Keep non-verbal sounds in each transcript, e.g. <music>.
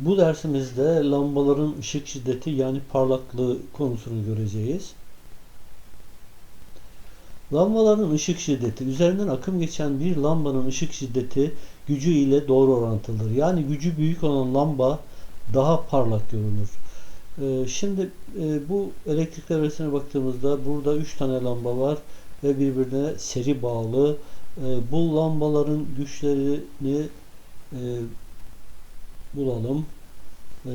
Bu dersimizde lambaların ışık şiddeti yani parlaklığı konusunu göreceğiz. Lambaların ışık şiddeti üzerinden akım geçen bir lambanın ışık şiddeti gücü ile doğru orantılıdır. Yani gücü büyük olan lamba daha parlak görünür. Ee, şimdi e, bu elektrik devresine baktığımızda burada 3 tane lamba var ve birbirine seri bağlı. Ee, bu lambaların güçlerini e, bulalım. Ee,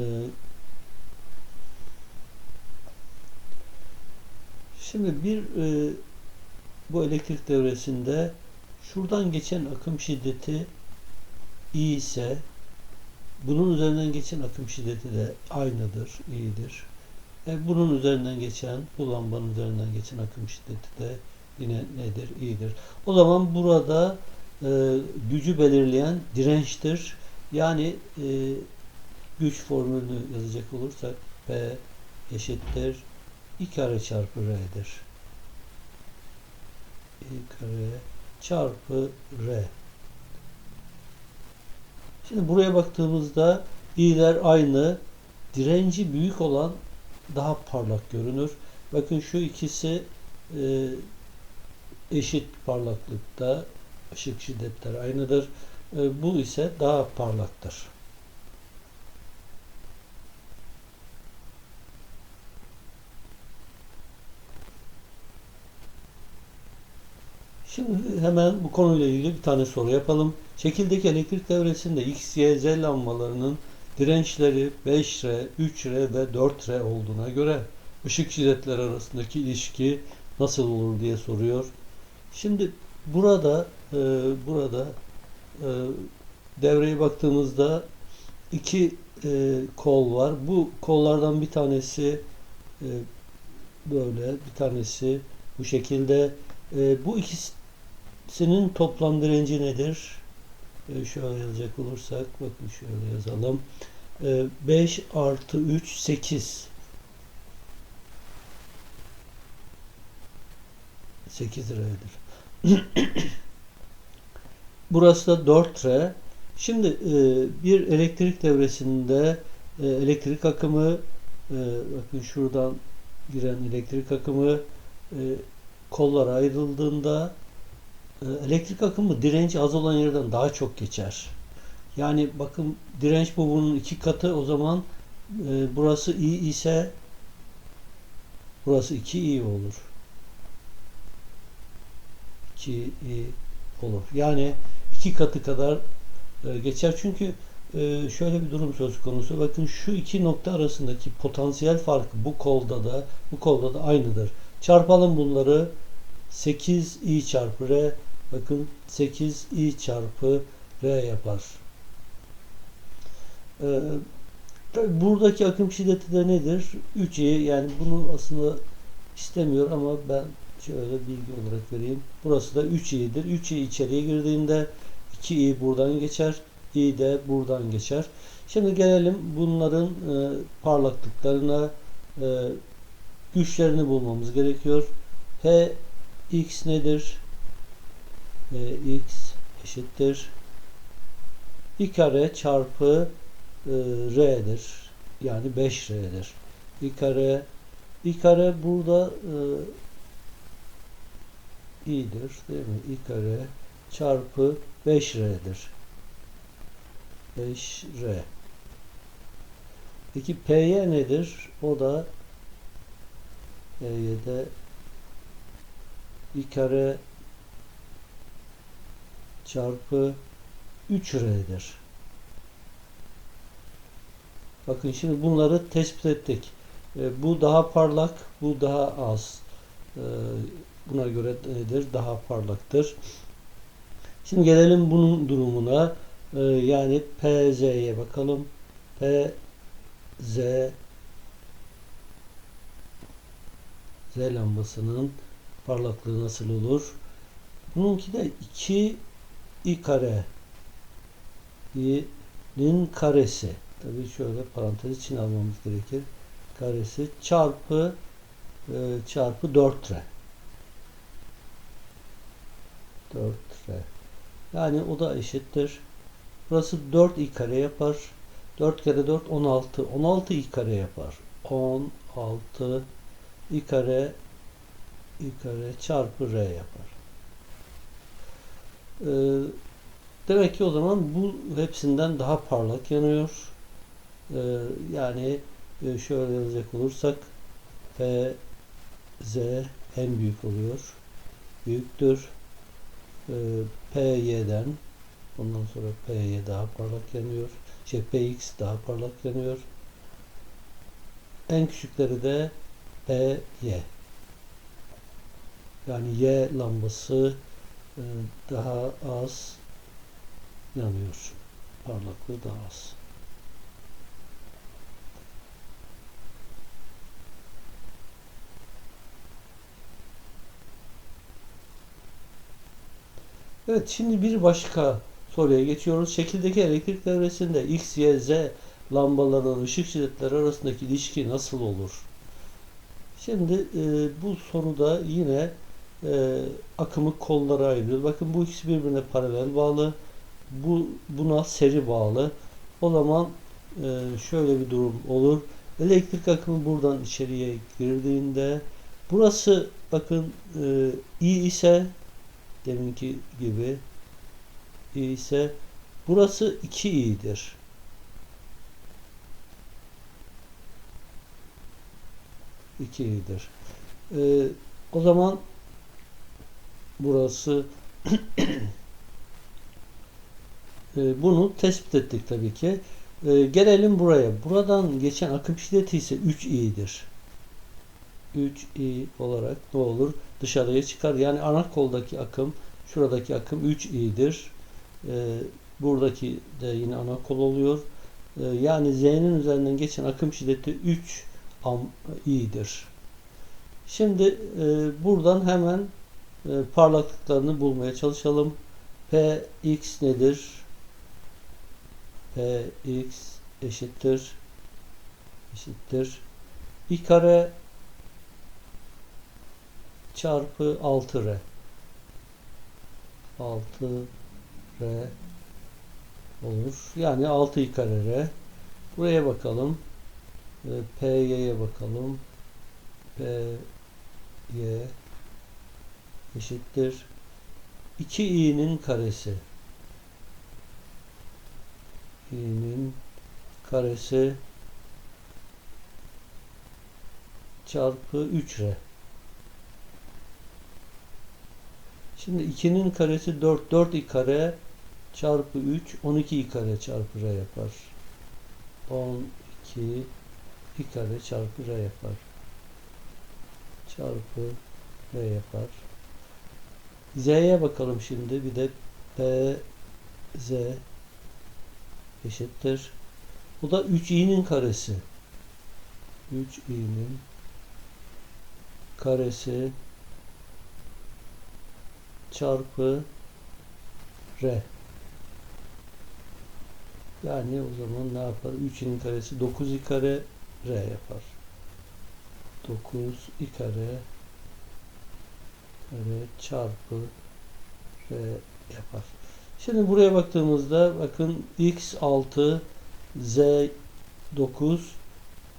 şimdi bir e, bu elektrik devresinde şuradan geçen akım şiddeti i ise bunun üzerinden geçen akım şiddeti de aynıdır, iyidir. E, bunun üzerinden geçen, bu lambanın üzerinden geçen akım şiddeti de yine nedir? İyidir. O zaman burada e, gücü belirleyen dirençtir. Yani e, güç formülünü yazacak olursak P eşittir I kare çarpı R'dir. I kare çarpı R. Şimdi buraya baktığımızda i'ler aynı. Direnci büyük olan daha parlak görünür. Bakın şu ikisi e, eşit parlaklıkta ışık şiddetleri aynıdır. E, bu ise daha parlaktır. Şimdi hemen bu konuyla ilgili bir tane soru yapalım. Şekildeki elektrik devresinde X, Y, Z lambalarının dirençleri 5R, 3R ve 4R olduğuna göre ışık şiddetleri arasındaki ilişki nasıl olur diye soruyor. Şimdi burada e, burada devreye baktığımızda iki e, kol var. Bu kollardan bir tanesi e, böyle, bir tanesi bu şekilde. E, bu ikisinin toplam direnci nedir? E, şöyle yazacak olursak, bakın şöyle yazalım. E, 5 artı 3, 8. 8 liradır. <clears throat> Burası da 4 lira. Şimdi e, bir elektrik devresinde e, elektrik akımı e, bakın şuradan giren elektrik akımı e, kollara ayrıldığında elektrik akımı direnci az olan yerden daha çok geçer. Yani bakın direnç bu bunun iki katı o zaman e, burası i ise burası 2 i olur. 2 i olur. Yani iki katı kadar e, geçer. Çünkü e, şöyle bir durum söz konusu. Bakın şu iki nokta arasındaki potansiyel farkı bu kolda da bu kolda da aynıdır. Çarpalım bunları 8 i çarpı r bakın 8 i çarpı r yapar. Ee, tabi buradaki akım şiddeti de nedir? 3i yani bunu aslında istemiyor ama ben şöyle bilgi olarak vereyim. Burası da 3i'dir. 3i içeriye girdiğinde 2i buradan geçer. i de buradan geçer. Şimdi gelelim bunların e, parlaklıklarına e, güçlerini bulmamız gerekiyor. P x nedir? E, x eşittir i kare çarpı e, r'dir. Yani 5r'dir. i kare i kare burada e, i'dir değil mi? i kare çarpı 5r'dir. 5r. Peki py nedir? O da py'de i kare çarpı 3r'dir. Bakın şimdi bunları tespit ettik. E, bu daha parlak, bu daha az. E, buna göre nedir? Daha parlaktır. Şimdi gelelim bunun durumuna. E, yani PZ'ye bakalım. PZ Z lambasının parlaklığı nasıl olur? Bununki de 2 i kare i'nin karesi. Tabii şöyle parantez için almamız gerekir. Karesi çarpı e, çarpı 4 re. 4 re. Yani o da eşittir. Burası 4 i kare yapar. 4 kere 4 16. 16 i kare yapar. 16 i kare i kare çarpı r yapar. Ee, demek ki o zaman bu hepsinden daha parlak yanıyor. Ee, yani e, şöyle yazacak olursak P Z en büyük oluyor. Büyüktür. Ee, PY'den ondan sonra PY daha parlak yanıyor. Şey PX daha parlak yanıyor. En küçükleri de PY. Yani Y lambası e, daha az yanıyor. Parlaklığı daha az. Evet şimdi bir başka soruya geçiyoruz. Şekildeki elektrik devresinde X, Y, Z lambalarının ışık şiddetleri arasındaki ilişki nasıl olur? Şimdi e, bu soruda yine e, akımı kollara ayırıyoruz. Bakın bu ikisi birbirine paralel bağlı. Bu buna seri bağlı. O zaman e, şöyle bir durum olur. Elektrik akımı buradan içeriye girdiğinde burası bakın e, I ise deminki gibi ise burası 2 i'dir. İki i'dir. Ee, o zaman burası <clears throat> e, bunu tespit ettik tabii ki. E, gelelim buraya. Buradan geçen akım şiddeti ise 3 i'dir. 3 i olarak ne olur? Dışarıya çıkar. Yani ana koldaki akım şuradaki akım 3 i'dir. E, buradaki de yine ana kol oluyor. E, yani Z'nin üzerinden geçen akım şiddeti 3 am i'dir. Şimdi e, buradan hemen e, parlaklıklarını bulmaya çalışalım. Px nedir? Px eşittir eşittir i kare çarpı 6r 6 r olur. Yani 6 i kare r. Buraya bakalım. E, Py'ye bakalım. P y eşittir 2i'nin karesi. i'nin karesi çarpı 3r. Şimdi 2'nin karesi 4. 4 i kare çarpı 3 12 i kare çarpı r yapar. 12 i kare çarpı r yapar. Çarpı r yapar. Z'ye bakalım şimdi. Bir de P Z eşittir. Bu da 3i'nin karesi. 3i'nin karesi çarpı R. Yani o zaman ne yapar? 3'ün karesi 9i kare R yapar. 9 i kare kare çarpı R yapar. Şimdi buraya baktığımızda bakın x 6 z 9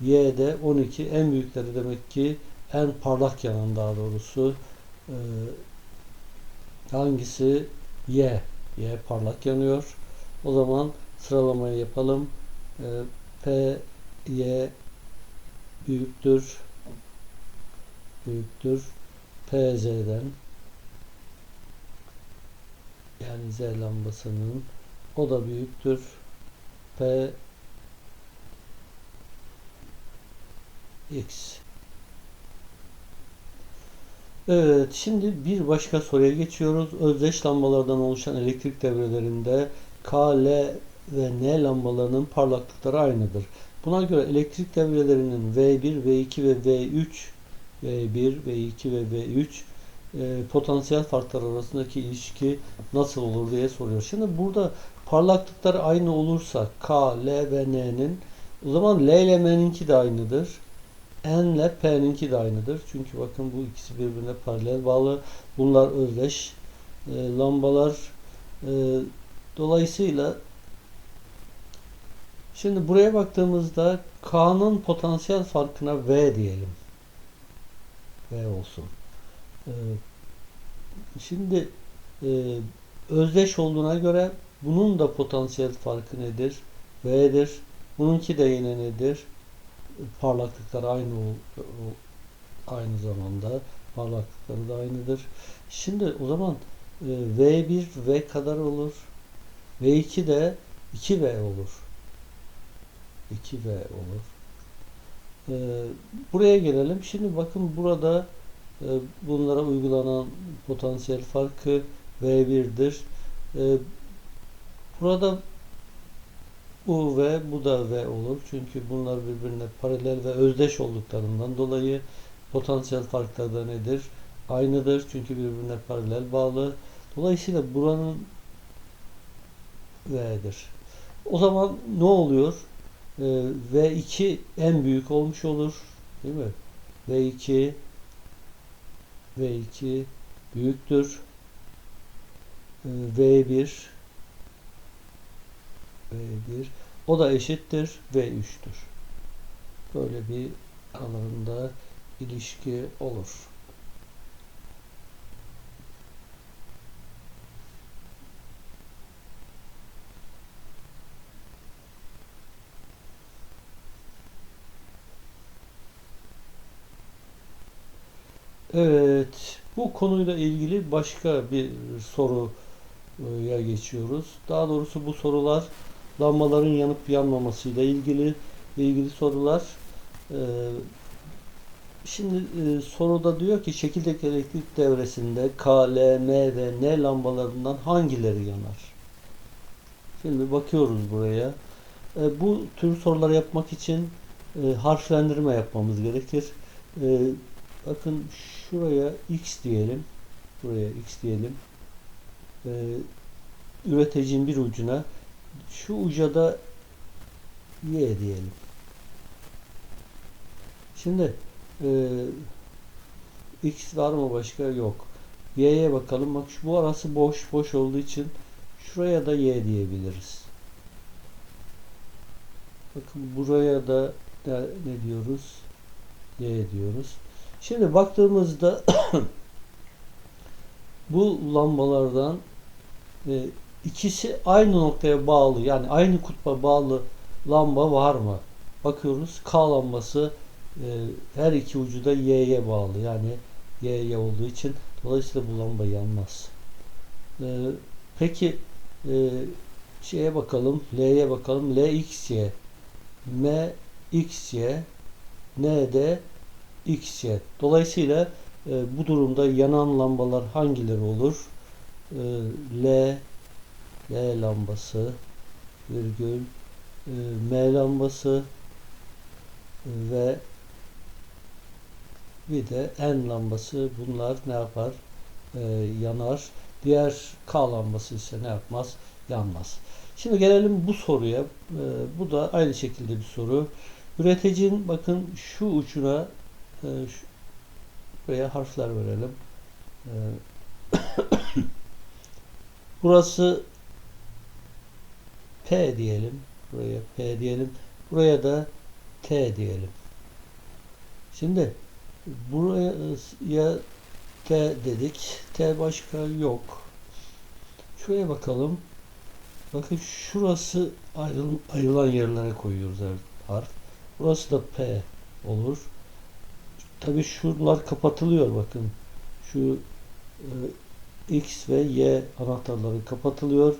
y de 12 en büyükleri demek ki en parlak yanan daha doğrusu e, Hangisi? Y. Y parlak yanıyor. O zaman sıralamayı yapalım. Ee, P, Y büyüktür. Büyüktür. P, Z'den. Yani Z lambasının o da büyüktür. P, X. Evet, şimdi bir başka soruya geçiyoruz. Özdeş lambalardan oluşan elektrik devrelerinde K, L ve N lambalarının parlaklıkları aynıdır. Buna göre elektrik devrelerinin V1, V2 ve V3 V1, V2 ve V3 e, potansiyel farklar arasındaki ilişki nasıl olur diye soruyor. Şimdi burada parlaklıkları aynı olursa K, L ve N'nin o zaman L ile M'ninki de aynıdır. N ile P'ninki de aynıdır. Çünkü bakın bu ikisi birbirine paralel bağlı. Bunlar özdeş e, lambalar. E, dolayısıyla Şimdi buraya baktığımızda K'nın potansiyel farkına V diyelim. V olsun. Ee, şimdi e, özdeş olduğuna göre bunun da potansiyel farkı nedir? V'dir. Bununki de yine nedir? Parlaklıkları aynı ol- aynı zamanda parlaklıkları da aynıdır. Şimdi o zaman e, V1 V kadar olur. V2 de 2V olur. 2V olur. Ee, buraya gelelim. Şimdi bakın burada e, bunlara uygulanan potansiyel farkı V1'dir. Ee, burada bu V, bu da V olur. Çünkü bunlar birbirine paralel ve özdeş olduklarından dolayı potansiyel farkları da nedir? Aynıdır. Çünkü birbirine paralel bağlı. Dolayısıyla buranın V'dir. O zaman ne oluyor? Ee, V2 en büyük olmuş olur. Değil mi? V2 V2 büyüktür. Ee, V1 V1 o da eşittir V3'tür. Böyle bir aralarında ilişki olur. Evet, bu konuyla ilgili başka bir soruya geçiyoruz. Daha doğrusu bu sorular lambaların yanıp yanmamasıyla ilgili ilgili sorular. Ee, Şimdi e, soruda diyor ki şekildeki elektrik devresinde K, L, M ve N lambalarından hangileri yanar? Şimdi bakıyoruz buraya. E, bu tür soruları yapmak için e, harflendirme yapmamız gerekir. Bakın şuraya X diyelim. Buraya X diyelim. E, üreticinin bir ucuna şu uca da Y diyelim. Şimdi ee, X var mı başka? Yok. Y'ye bakalım. Bak şu bu arası boş boş olduğu için şuraya da Y diyebiliriz. Bakın buraya da ne, ne diyoruz? Y diyoruz. Şimdi baktığımızda <coughs> bu lambalardan e, ikisi aynı noktaya bağlı yani aynı kutba bağlı lamba var mı? Bakıyoruz K lambası e, her iki ucu da Y'ye bağlı. Yani Y'ye olduğu için dolayısıyla bu lamba yanmaz. E, peki e, şeye bakalım. L'ye bakalım. L X Y M X Y N de X Y. Dolayısıyla e, bu durumda yanan lambalar hangileri olur? E, L L lambası virgül e, M lambası ve bir de N lambası bunlar ne yapar? Ee, yanar. Diğer K lambası ise ne yapmaz? Yanmaz. Şimdi gelelim bu soruya. Ee, bu da aynı şekilde bir soru. Üreticinin bakın şu ucuna e, şu, buraya harfler verelim. Ee, <coughs> burası P diyelim. Buraya P diyelim. Buraya da T diyelim. Şimdi buraya T dedik. T başka yok. Şuraya bakalım. Bakın şurası ayrıl, ayrılan yerlere koyuyoruz her harf. Burası da P olur. Tabi şuralar kapatılıyor bakın. Şu e, X ve Y anahtarları kapatılıyor.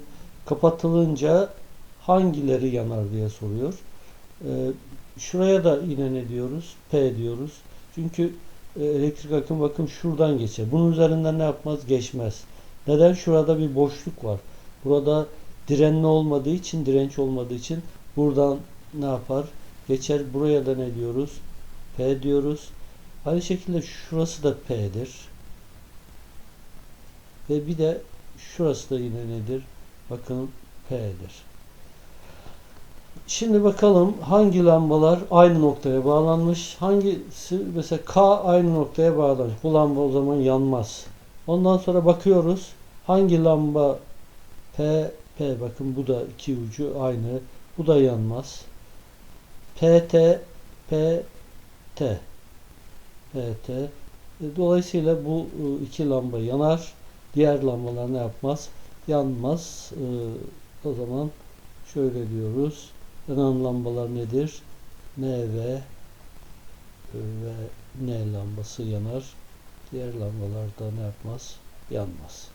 Kapatılınca hangileri yanar diye soruyor. E, şuraya da yine ne diyoruz? P diyoruz. Çünkü e, elektrik akım bakın şuradan geçer. Bunun üzerinden ne yapmaz? Geçmez. Neden? Şurada bir boşluk var. Burada direnli olmadığı için, direnç olmadığı için buradan ne yapar? Geçer. Buraya da ne diyoruz? P diyoruz. Aynı şekilde şurası da P'dir. Ve bir de şurası da yine nedir? Bakın P'dir. Şimdi bakalım hangi lambalar aynı noktaya bağlanmış. Hangisi mesela K aynı noktaya bağlanmış. Bu lamba o zaman yanmaz. Ondan sonra bakıyoruz. Hangi lamba P P bakın bu da iki ucu aynı Bu da yanmaz. PT PT PT E, Dolayısıyla bu e, iki lamba yanar. Diğer lambalar ne yapmaz? Yanmaz. E, O zaman şöyle diyoruz. Yanan lambalar nedir? N ve ve N lambası yanar. Diğer lambalar da ne yapmaz? Yanmaz.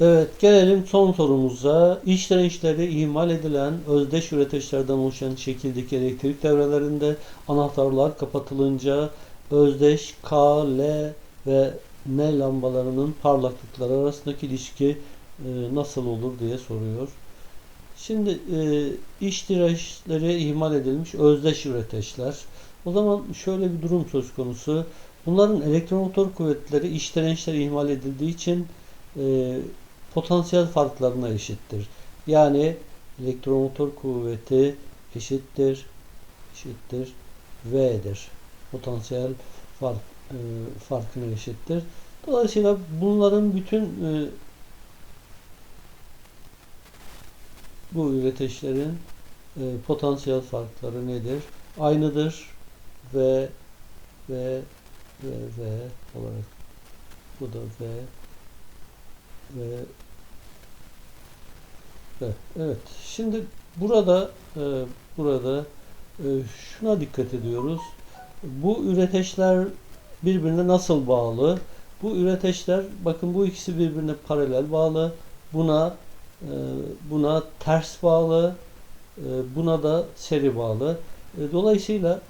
Evet, gelelim son sorumuza. İçten içleri ihmal edilen özdeş üreticilerden oluşan şekildeki elektrik devrelerinde anahtarlar kapatılınca özdeş K, L ve N lambalarının parlaklıkları arasındaki ilişki e, nasıl olur diye soruyor. Şimdi e, iç dirençleri ihmal edilmiş özdeş üreteçler. O zaman şöyle bir durum söz konusu. Bunların elektromotor kuvvetleri iç dirençler ihmal edildiği için e, potansiyel farklarına eşittir. Yani elektromotor kuvveti eşittir eşittir V'dir. Potansiyel fark e, farkına eşittir. Dolayısıyla bunların bütün e, bu üreticilerin e, potansiyel farkları nedir? Aynıdır ve ve ve ve olarak bu da ve ve ve evet. Şimdi burada e, burada e, şuna dikkat ediyoruz. Bu üreteçler birbirine nasıl bağlı? Bu üreteçler bakın bu ikisi birbirine paralel bağlı. Buna e, buna ters bağlı. e, Buna da seri bağlı. E, Dolayısıyla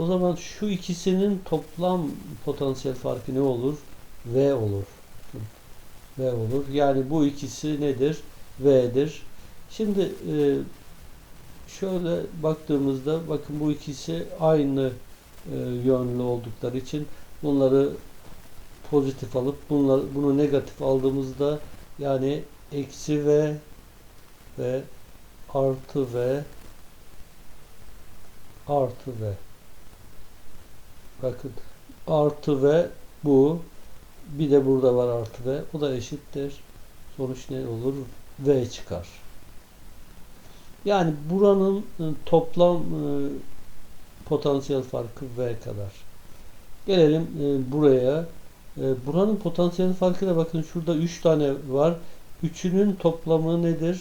o zaman şu ikisinin toplam potansiyel farkı ne olur? V olur. V olur. Yani bu ikisi nedir? V'dir. Şimdi şöyle baktığımızda bakın bu ikisi aynı yönlü oldukları için bunları pozitif alıp bunları, bunu negatif aldığımızda yani eksi V ve artı V artı V bakın artı V bu bir de burada var artı V o da eşittir. Sonuç ne olur? V çıkar. Yani buranın e, toplam e, potansiyel farkı V kadar gelelim e, buraya e, buranın potansiyel farkı da bakın şurada 3 tane var. Üçünün toplamı nedir?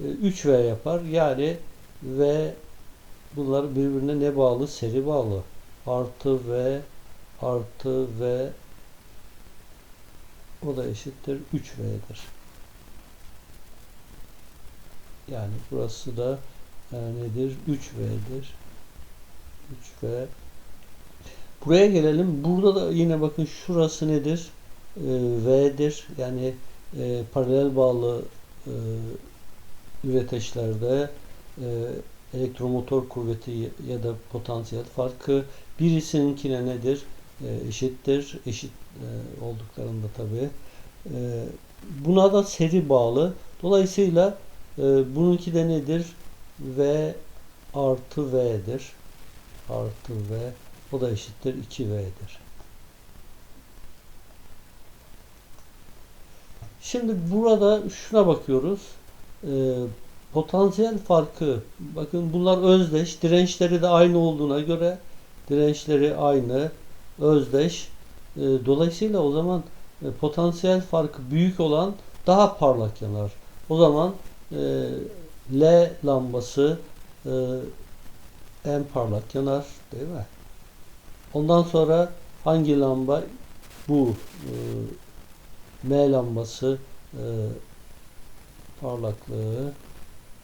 E, 3V yapar. Yani V bunlar birbirine ne bağlı? Seri bağlı. Artı V artı V o da eşittir 3V'dir. Yani burası da e, nedir? 3V'dir. 3V Buraya gelelim. Burada da yine bakın şurası nedir? E, V'dir. Yani e, paralel bağlı e, üreteçlerde e, elektromotor kuvveti ya da potansiyel farkı birisininkine nedir? E, eşittir. Eşit e, olduklarında tabi. E, buna da seri bağlı. Dolayısıyla e, bununki de nedir? V artı V'dir. Artı V o da eşittir 2V'dir. Şimdi burada şuna bakıyoruz. Ee, potansiyel farkı bakın bunlar özdeş. Dirençleri de aynı olduğuna göre dirençleri aynı özdeş. Ee, dolayısıyla o zaman e, potansiyel farkı büyük olan daha parlak yanar. O zaman e, L lambası e, en parlak yanar değil mi? Ondan sonra hangi lamba? Bu e, M lambası e, parlaklığı.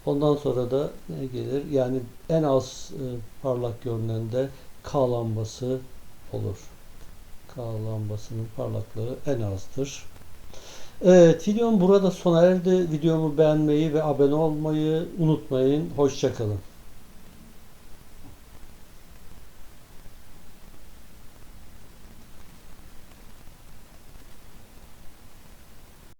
Ondan sonra da ne gelir? Yani en az e, parlak görünen de K lambası olur. K lambasının parlaklığı en azdır. Evet, videom burada sona erdi. Videomu beğenmeyi ve abone olmayı unutmayın. Hoşçakalın.